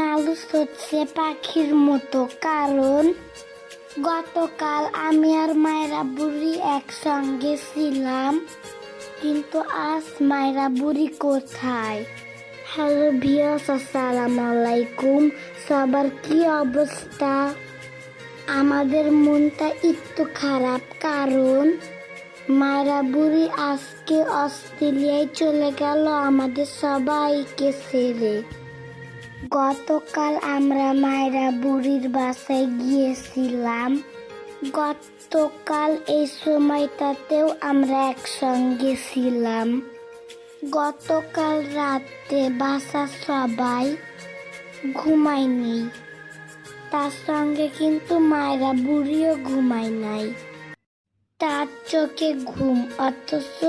মানুষ হচ্ছে পাখির মতো, কারণ গতকাল আমি আর মায়েরা বুড়ি একসঙ্গে ছিলাম, কিন্তু আজ মায়েরা বুড়ি কোথায়? হ্যালো ভিয়াস আসসালামু আলাইকুম। সবার কি অবস্থা? আমাদের মনটা একটু খারাপ, কারণ মায়েরা বুড়ি আজকে অস্ট্রেলিয়ায় চলে গেল আমাদের সবাইকে ছেড়ে। গতকাল আমরা মায়েরা বুড়ির বাসায় গিয়েছিলাম। গতকাল এই সময়টাতেও আমরা একসঙ্গে ছিলাম। গতকাল রাতে বাসা সবাই ঘুমায়নি তার সঙ্গে কিন্তু মায়েরা বুড়িও ঘুমায় নাই। তার চোখে ঘুম, অথচ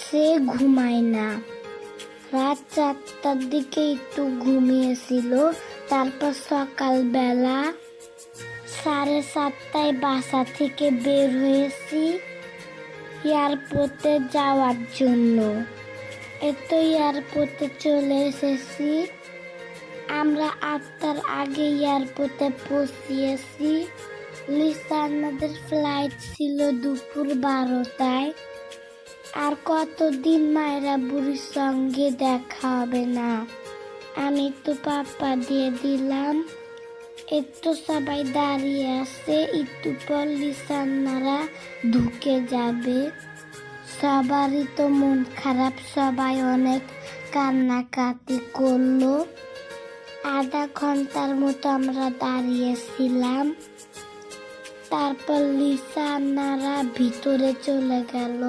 সে ঘুমায় না। রাত চারটার দিকে একটু ঘুমিয়েছিল। তারপর সকালবেলা সাড়ে সাতটায় বাসা থেকে বের হয়েছি এয়ারপোর্টে যাওয়ার জন্য। এত এয়ারপোর্টে চলে এসেছি। আমরা আটটার আগে এয়ারপোর্টে পৌঁছিয়েছি। লিসানাদের ফ্লাইট ছিল দুপুর বারোটায়। আর কতদিন মায়েরা বুড়ির সঙ্গে দেখা হবে না? আমি তো পাপা দিয়ে দিলাম। একটু সবাই দাঁড়িয়ে আছে, একটু পর লিসান্নারা ঢুকে যাবে। সবারই তো মন খারাপ, সবাই অনেক কান্নাকাটি করল। আধা ঘণ্টার মতো আমরা দাঁড়িয়েছিলাম। তারপর লিসা আন্নারা ভিতরে চলে গেল।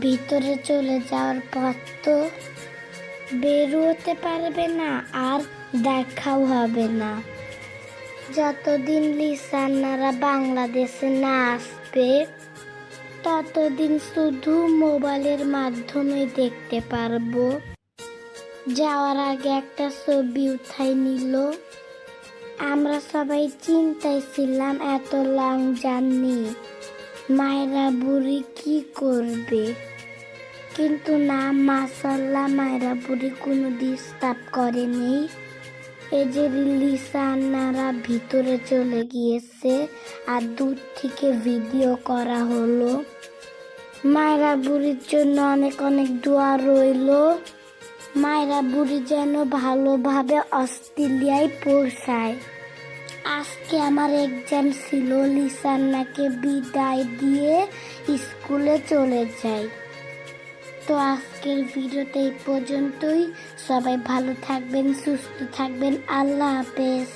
ভিতরে চলে যাওয়ার পর তো বেরোতে পারবে না আর দেখাও হবে না। যতদিন লিসানারা বাংলাদেশে না আসবে, ততদিন শুধু মোবাইলের মাধ্যমে দেখতে পারব। যাওয়ার আগে একটা ছবি উঠাই নিল। আমরা সবাই চিন্তায় ছিলাম এত লং জার্নি মায়েরা বুড়ি কি করবে? কিন্তু না মাসাল্লাহ মায়েরা বুড়ি কোনো ডিস্টার্ব করেনি। এই যে লিসানারা ভিতরে চলে গিয়েছে আর দূর থেকে ভিডিও করা হলো। মায়েরা বুড়ির জন্য অনেক অনেক দোয়া রইল। মায়েরা বুড়ি যেন ভালোভাবে অস্ট্রেলিয়ায় পৌঁছায়। আজকে আমার এক্সাম ছিল লিসান্নাকে বিদায় দিয়ে স্কুলে চলে যাই। তো আজকের ভিডিওতে এই পর্যন্তই। সবাই ভালো থাকবেন, সুস্থ থাকবেন। আল্লাহ হাফেজ।